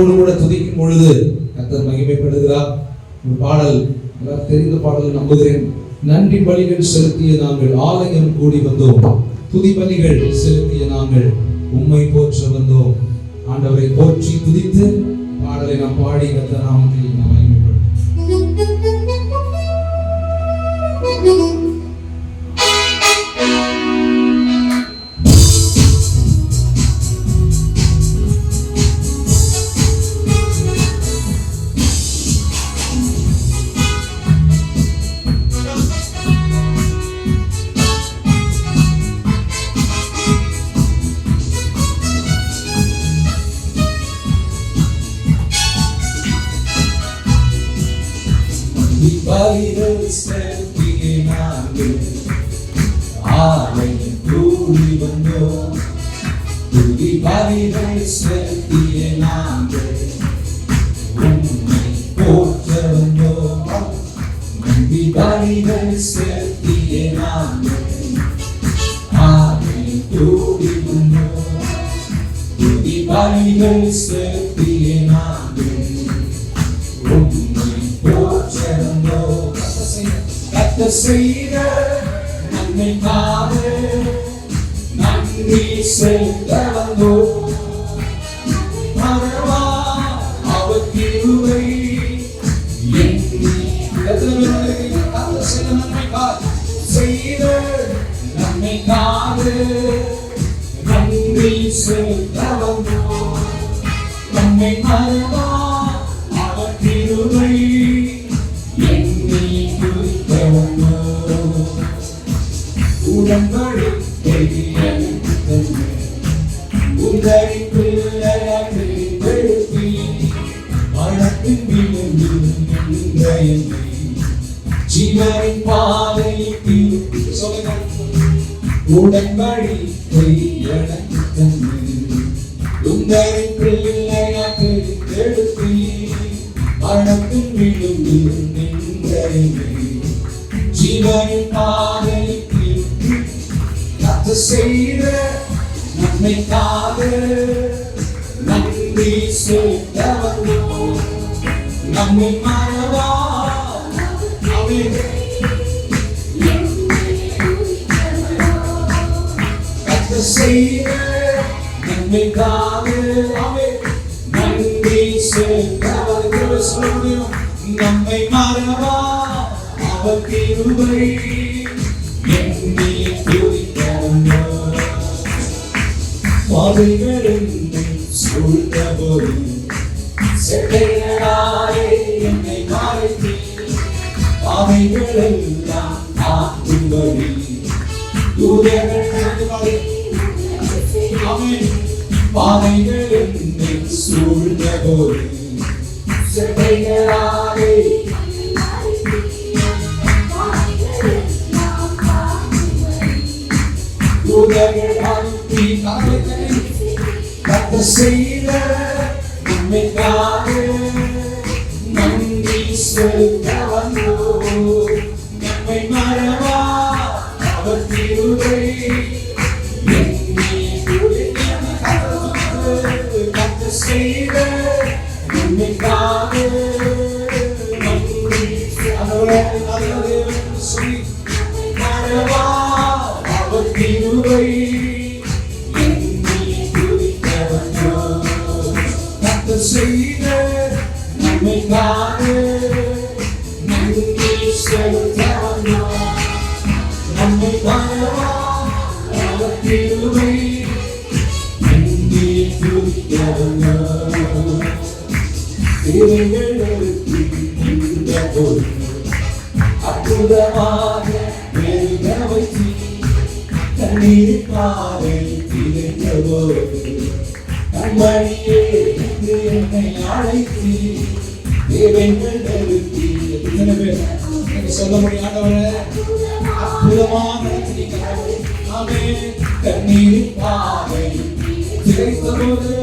சத்தத்தோடு கூட துதிக்கும் பொழுது கத்தர் மகிமைப்படுகிறார். ஒரு பாடல் எல்லாம் தெரிந்த பாடல் நம்புகிறேன். நன்றி பலிகள் செலுத்திய நாங்கள் ஆலயம் கூடி வந்தோம். துதி பலிகள் செலுத்திய நாங்கள் உண்மை போற்ற வந்தோம். ஆண்டவரை போற்றி துதித்து பாடலை நாம் பாடி கர்த்தர் நாமத்தில் நாம் பலிகள் செலுத்திய நாங்கள் ஆலயம் கூடி வந்தோம் துதி பலிகள் செலுத்திய செய்த நன்மைக்காக செய்த நன்மைக்காக நன்றி செலுத்த வந்தோ நம்மை மறவா அவர் திருவை எண்ணி குறித்தவனோ உடன்படிக்கை உதவி பிள்ளையாக எழுப்பி மனத்தின் விழுந்து நின்ற என்னை ஜீவனின் பாதைக்கு சொல்லுங்க உடன்படிக்கை எனக்கு தந்து பிள்ளையாக எடுத்து மனத்தின் விழுந்து நின்ற பாதைக்கு செய்த நன்மைக்காக நன்றி செலுத்த நம்மை மறவா கத்த செய்த நன்மைக்காக அவன் நன்றி செலுத்த வந்தோம் சொல்ல முடியும் நம்மை மறவா அவர் கிருபை எண்ணி துதிக்கிறோம் பாதைகளில் சூழ்ந்தபோது செட்டைகளாலே என்னை மறைத்தி பாதைகளெல்லாம் காக்கும்படி தூதர்கள் அவன் பாதைகளில் சூழ்ந்தபோது செட்டைகளாலே தூதர்கள் அனுப்பி கத்த செய்த நன்றி செலுத்த அற்புதமாக பெருக வைத்தி திரைந்தபோது கண்மணியே என்று என்னை அழைத்தி தேவங்கள் நிறுத்தி சொல்ல முடியாதவரை அற்புதமாக நடத்தினீங்க ஆமே தண்ணீர் பாவை திரைத்தபோது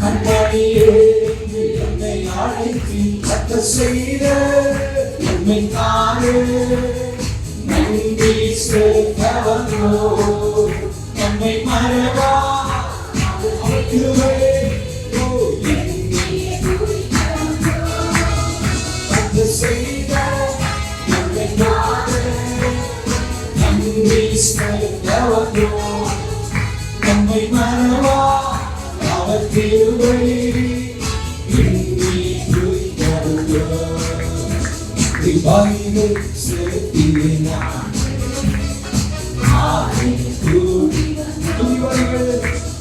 கண்மணியே என்று என்னை அழைத்தி சட்ட செய்த நன்மைக்காக நன்றி செலுத்தவனோ நம்மை மறவா அவர் Hallelujah.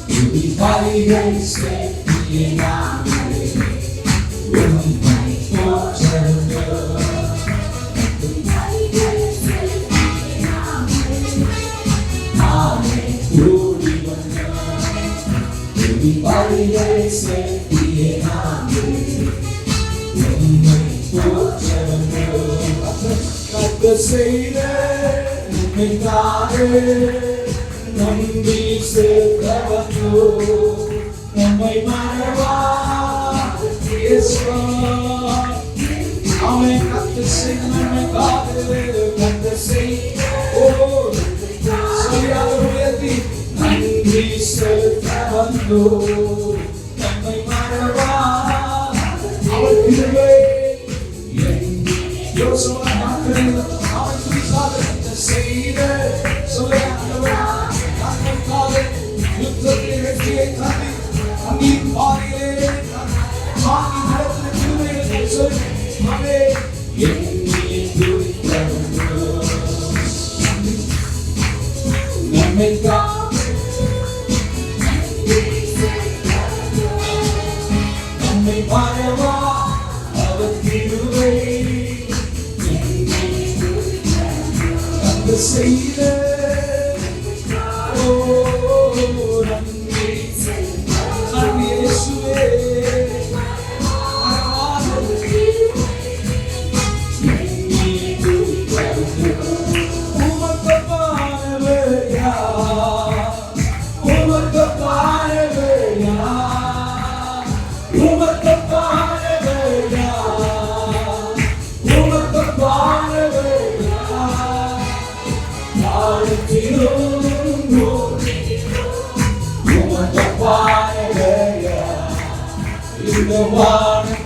Everybody else, yeah, yeah. கத்த செய்த உண்மைக்காக நம்பி சேர்த்தவந்தோ நம்மை மறவா அவன் கத்த செய்த நன்மைக்காக கத்த செய்த ஓ சொல்லியாக உயர்த்தி நன்றி செலுத்த வந்தோ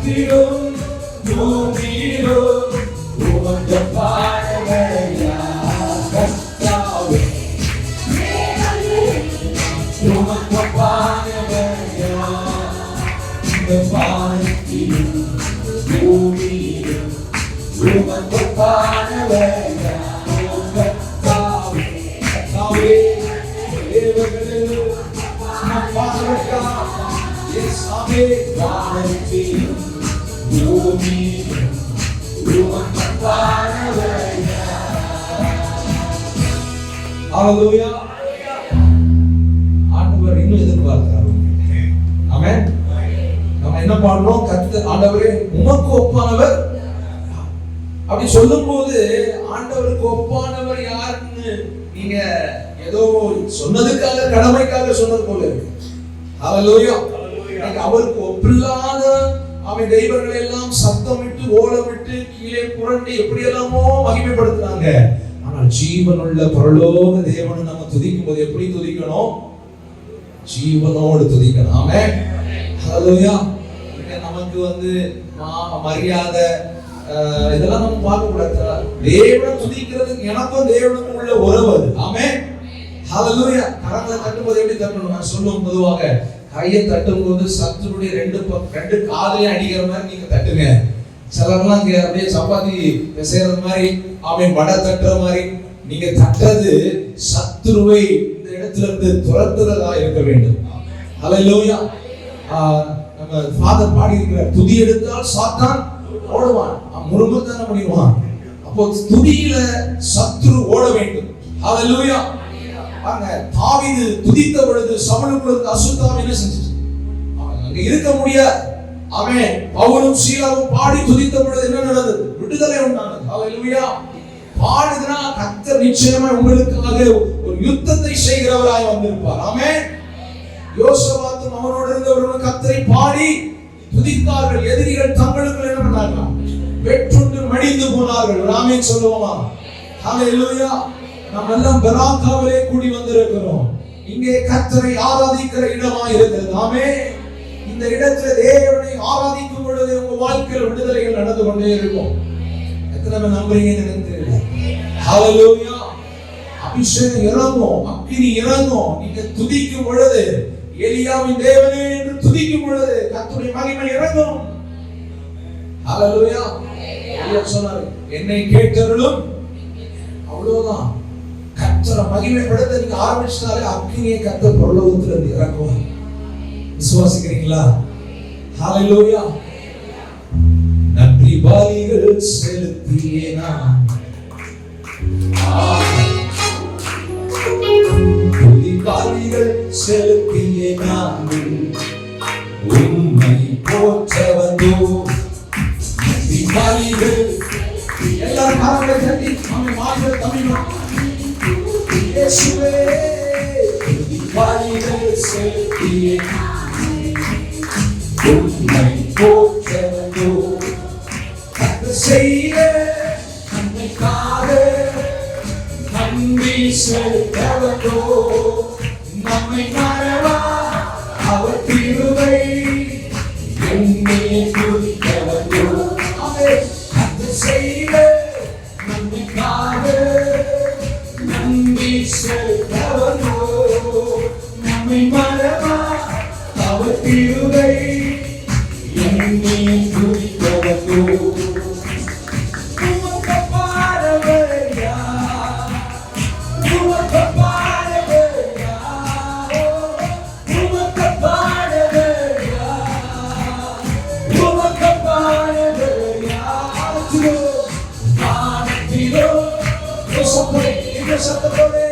뒤로 몸 뒤로. ஹalleluya ஆண்டவர் இன்னும் எதிர்பார்க்கிறார். ஆமென் நம்ம என்ன பாடுறோம்? கத்து ஆண்டவரே உமக்கு ஒப்பானவர் அப்படி சொல்லும் போது ஆண்டவருக்கு ஒப்பானவர் யாருன்னு நீங்க ஏதோ சொன்னதுக்காக கடமைக்காக சொன்னது போல இருக்கு. ஹalleluya இன்னைக்கு அவருக்கு ஒப்பில்லாத அவன் தெய்வங்களை எல்லாம் சத்தமிட்டு ஓலமிட்டு கீழே புரண்டு எப்படி எல்லாமோ மகிமைப்படுத்துறாங்க. ஜீவனுள்ள பரலோக தேவனை நம்ம துதிக்கும் போது எப்படி துதிக்கணும்? ஜீவனோடு துதிக்கணும். ஆமென். ஹalleluya நமக்கு வந்து மா- மரியாதை இதெல்லாம் நம்ம பார்க்க கூடாது தேவனை துதிக்கிறதுக்கு எனக்கும் தேவனுக்கும் உள்ள உறவு அது. ஆமே ஹalleluya கரங்களை தட்டும்போது எப்படி தட்டணும்? நான் சொல்லுவோம் பொதுவாக. கையை தட்டும்போது சத்துருடைய ரெண்டு ரெண்டு காதலையும் அடிக்கிற மாதிரி நீங்க தட்டுங்க. சிலர்லாம் இங்கே அப்படியே சப்பாத்தி பிசைறது மாதிரி அவன் வடை தட்டுற மாதிரி. நீங்க தட்டது சத்துருவை இந்த இடத்துல இருந்து துரத்துறதா இருக்க வேண்டும். ஹalleluya. நம்ம ஃபாதர் பாடி இருக்கிறார் துதி எடுத்தால் சாத்தான் ஓடுவான். முருகன் தானே பண்ணிடுவான். அப்போ துதியில சத்துரு ஓட வேண்டும். அலையிலோயா பாருங்க தாவிது துதித்த பொழுது சவுலுக்குள்ள அசுத்தாவை என்ன செஞ்சுச்சு? அவன் அங்க இருக்க முடியாது. அவன் பவுலும் சீலாவும் பாடி துதித்த பொழுது என்ன நடந்தது? விடுதலை உண்டானது. ஹalleluya. பாடுகிறா கர்த்தர் நிச்சயமா உங்களுக்காக ஒரு யுத்தத்தை செய்கிறவராய் வந்திருப்பார். ஆமென். யோசபாத்தும் அவனோடு இருந்தவர்களும் கத்தரை பாடி துதித்தார்கள். எதிரிகள் தங்களுக்குள் என்ன பண்ணாங்க வெற்றுண்டு மடிந்து போனார்கள். நாமே சொல்லுவோமா சொல்லுவோமா? ஹalleluya. நாம் எல்லாம் பெராக்காவிலே கூடி வந்திருக்கிறோம். இங்கே கத்தரை ஆராதிக்கிற இடமா இருக்கிறது. ஆமே இந்த இடத்துல தேவனை ஆராதிக்கும் பொழுது உங்க வாழ்க்கையில் விடுதலைகள் நடந்து கொண்டே இருக்கும். எத்தனை பேர் நம்புறீங்கன்னு எனக்கு தெரியல ஹalleluya அபிஷேகம் இறங்கும் அக்கினி இறங்கும். நீங்க துதிக்கும் பொழுது எலியாவின் தேவனே என்று துதிக்கும் பொழுது கர்த்தருடைய மகிமை இறங்கும். ஹalleluya எலியா சொன்னாரு என்னை கேட்டவர்களும் அவ்வளவுதான். கர்த்தரை மகிமைப்படுத்த நீங்க ஆரம்பிச்சாலே அக்னியை கர்த்தர் பரலோகத்துல இருந்து விசுவாசிக்கிறீங்களா ஹalleluya நன்றி பலிகள் செலுத்தியே நான். துதி பலிகள் செலுத்தியே நான். உம்மை போற்ற வந்தோம் நன்றி பலிகள். எல்லாரும் கரங்களை தட்டி நம்மை மாற்ற தமிழ். இயேசுவே துதி பலிகள் செலுத்தியே நான். சத்தமே இந்த சத்தத்தோடு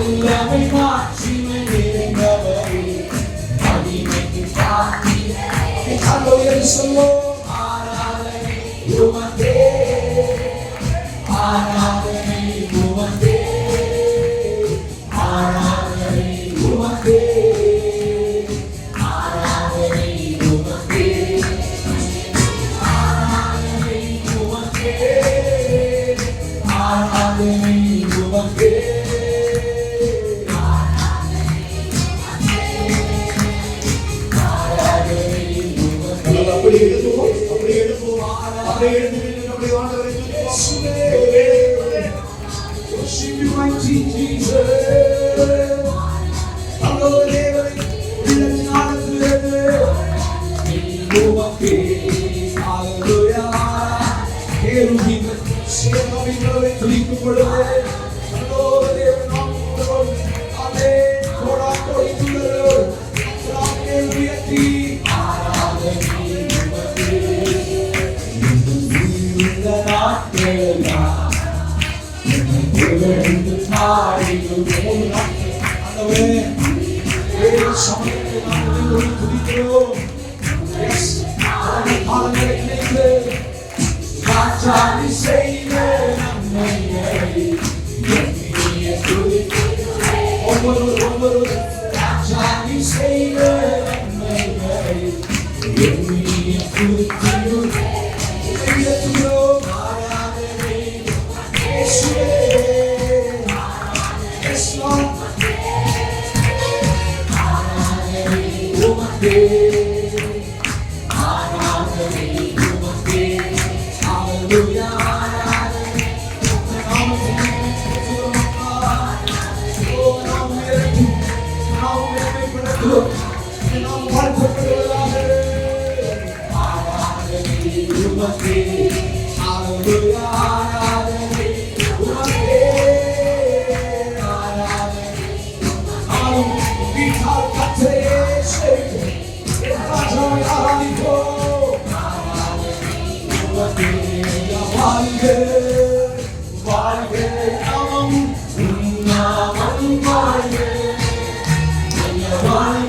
loving watching and you making coffee? Hey, I know. உமக்கே ஹalleluya.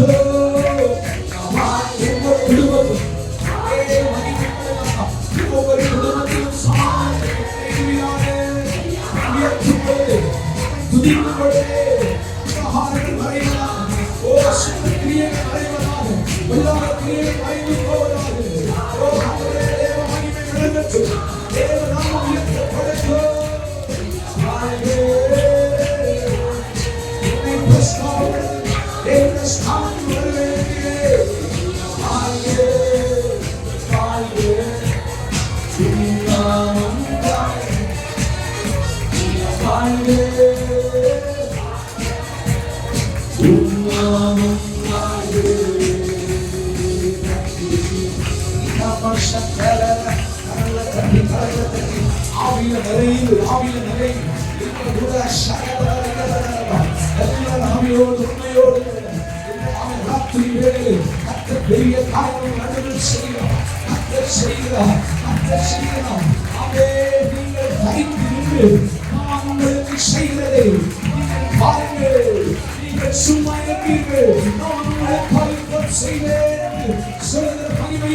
Senhor. ஆவியில நிறைந்து ஆவியில நிறைந்து ஆவியோடு உண்மையோடு ராத்திரி பெரிய நடுவில் நீங்கள் நின்று நான் உங்களுக்கு நீங்கள் பாருங்கள் நீங்கள் சும்மா இருப்பீர்கள் நான் உங்களை அற்புதம் செய்வேன் என்று சொல்லுகிற மகிமை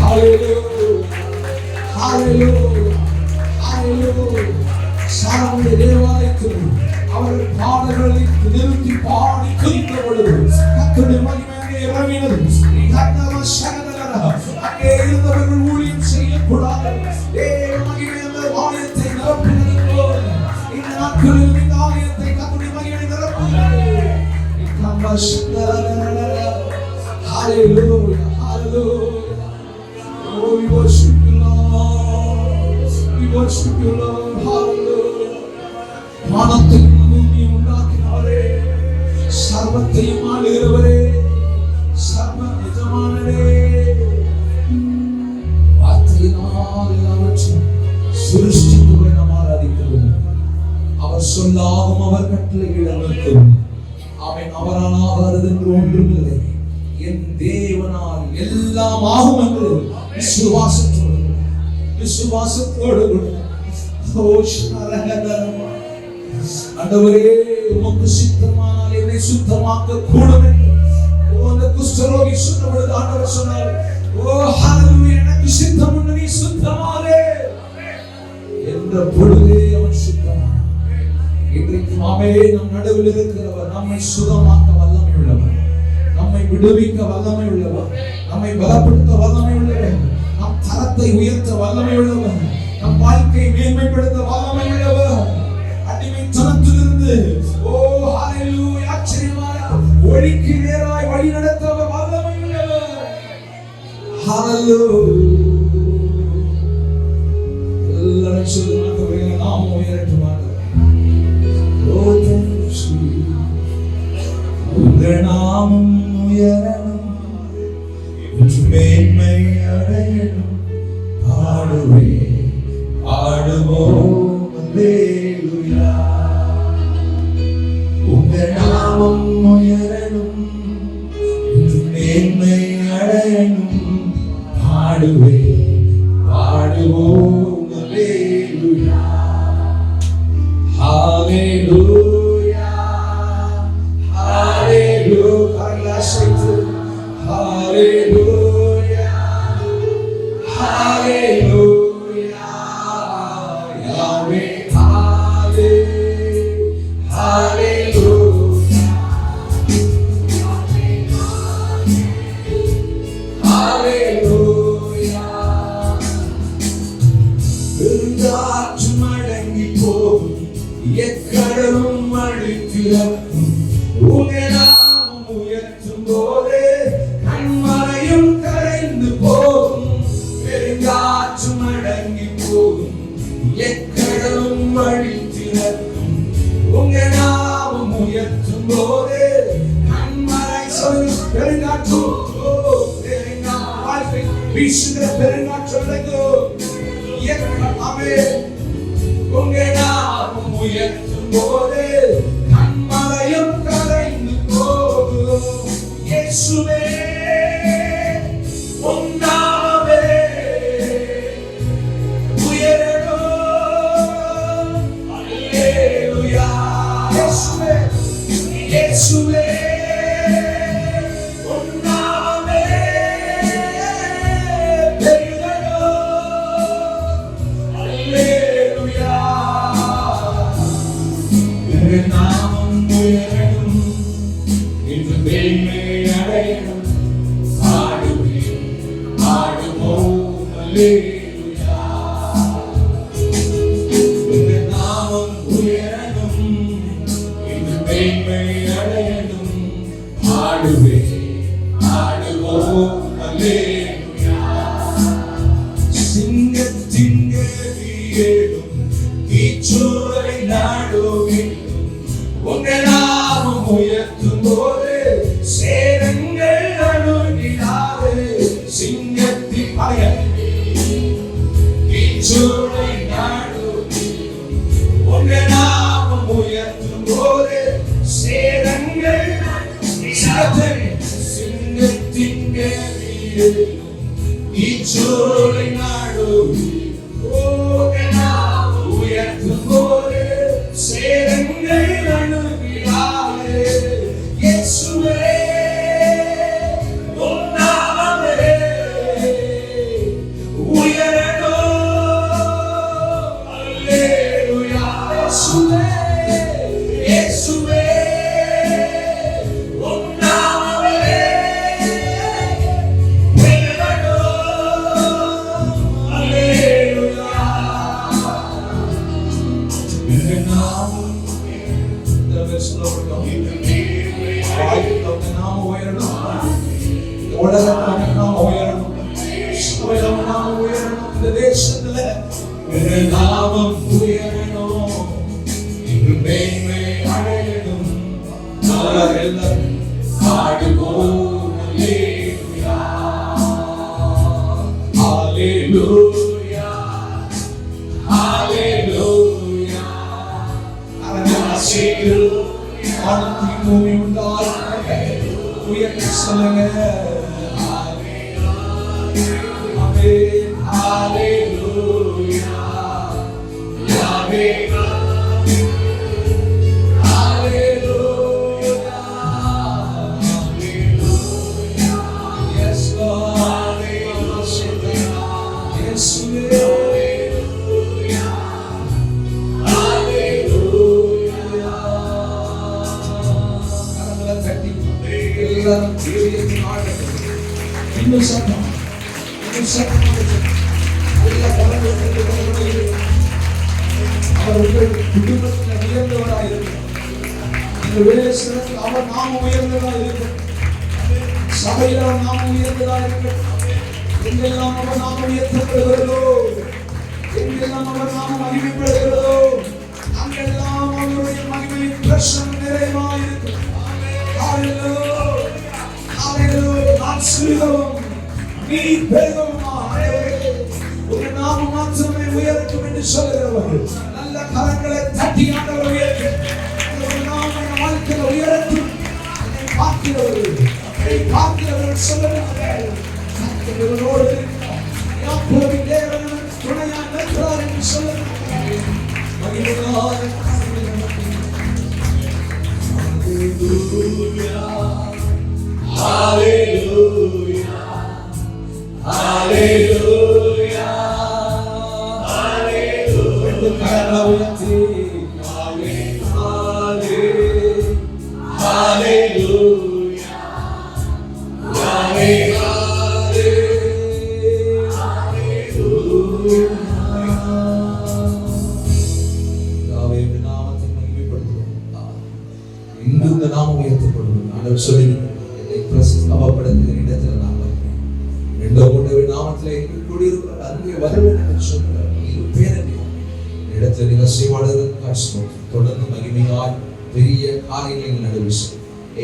வேளையில் நடுவிலே உலாவிக் கொண்டிருக்கிறார். நல்ல கரங்களை தட்டி ஆவியோடு கூட சொல்லுங்கள். ஆண்டவரே, சிறியோர் முதல் பெரியோர் வரைக்கும் கர்த்தரை துதிக்கட்டும், கர்த்தரை ஸ்தோத்தரிக்கட்டும். Hallelujah. Hallelujah. Hallelujah. சாரமுடைய தேவாலயத்தில் அவர்கள் பாடல்களை நிறுத்தி பாடி குறித்த பொழுது கர்த்தருடைய மகிமை அங்கே இறங்கினது கர்த்தவ சகதரர. அங்கே இருந்தவர்கள் ஊழியம் செய்யக்கூடாது தேவ மகிமை அந்த ஆலயத்தை நிரப்பினது போல இந்த நாட்களில் இந்த ஆலயத்தை கர்த்தருடைய மகிமை நிரப்புகிறது கம்ப சகதரர. Hallelujah. Hallelujah. Worship you, Lord. Hallelujah. வானத்தையும் பூமியும் உண்டாக்கினவரே சர்வத்தையும் ஆளுகிறவரே சர்வ நிஜமானவரே வார்த்தையினால் எல்லாவற்றையும் சிருஷ்டித்தவரை நாம் ஆராதிக்கிறோம் அவர் சொல்லாகும் அவர் கட்டளைகள் நிற்கும் அவன் அவரால் ஆகாதது என்று ஒன்றுமில்லை என் தேவனால் எல்லாம் ஆகும் என்று விசுவாசத்தோடு விசுவாசத்தோடு அண்டவரே உமக்கு சித்தமானால் என்னை சுத்தமாக்க கூடும் என்று ஓ, அந்த குஷ்டரோகி சொன்ன பொழுது ஆண்டவர் சொன்னார் ஓ ஹalleluya எனக்கு சித்தம் நீ சுத்தமாலே என்ற பொழுதே அவன் சுத்தமானான் இன்றைக்கு நாமே நம் நடுவில் இருக்கிறவர் நம்மை சுகமாக்க வல்லமை உள்ளவர் நம்மை விடுவிக்க வல்லமை உள்ளவர் நம்மை பலப்படுத்த வல்லமை உள்ளவர் நம் தரத்தை உயர்த்த வல்லமை உள்ளவர் நம் வாழ்க்கையை மேன்மைப்படுத்த வல்லமை உள்ளவர் அடிமை அடிமைத்தனத்திலிருந்து ஓ ஹalleluya ஆச்சரியமான ஒளிக்கு நேராய் வழி நடத்தவர் வல்லமை உள்ளவர் ஹalleluya எல்லாரும் சொல்லுங்க நாம் உயரட்டுமாக உங்க நாமம் മേന്മയടയണം. പാടുവേ പാടുവോ ഉങ്കനാമം ഉയരണം മേന്മയടയണം. പാടുവേ പാടുവോ Hallelujah, Hallelujah, Hallelujah. இயேசுங்கிற பெருநாள் சொல்லுங்க உங்க நாமும் உயர்த்தும் போது உயரணும் இன்று மேன்மை அடையணும் ஆடுவே சொல்லுங்க. வெளியே சிறந்த அவர் நாம் உயர்ந்ததா இருக்கட்டும். சபையில நாம் உயர்ந்ததா இருக்கட்டும். எங்கெல்லாம் அவர் நாம் உயர்த்தப்படுகிறதோ எங்கெல்லாம் அவர் நாம் மகிமைப்படுகிறதோ அங்கெல்லாம் அவருடைய மகிமை பிரசனம் நிறைவாயிருக்கும். நான் சிறிதவும் நீ பெரிதவுமா ஒரு நாம மாற்றமே உயரட்டும் என்று சொல்கிறவர்கள் நல்ல கரங்களை தட்டி ஆண்டவர் உயர்த்து என்னை பார்க்கிறவர்கள் சொல்லுகிறார்கள் கத்திரவனோடு யாக்கோபி தேவன்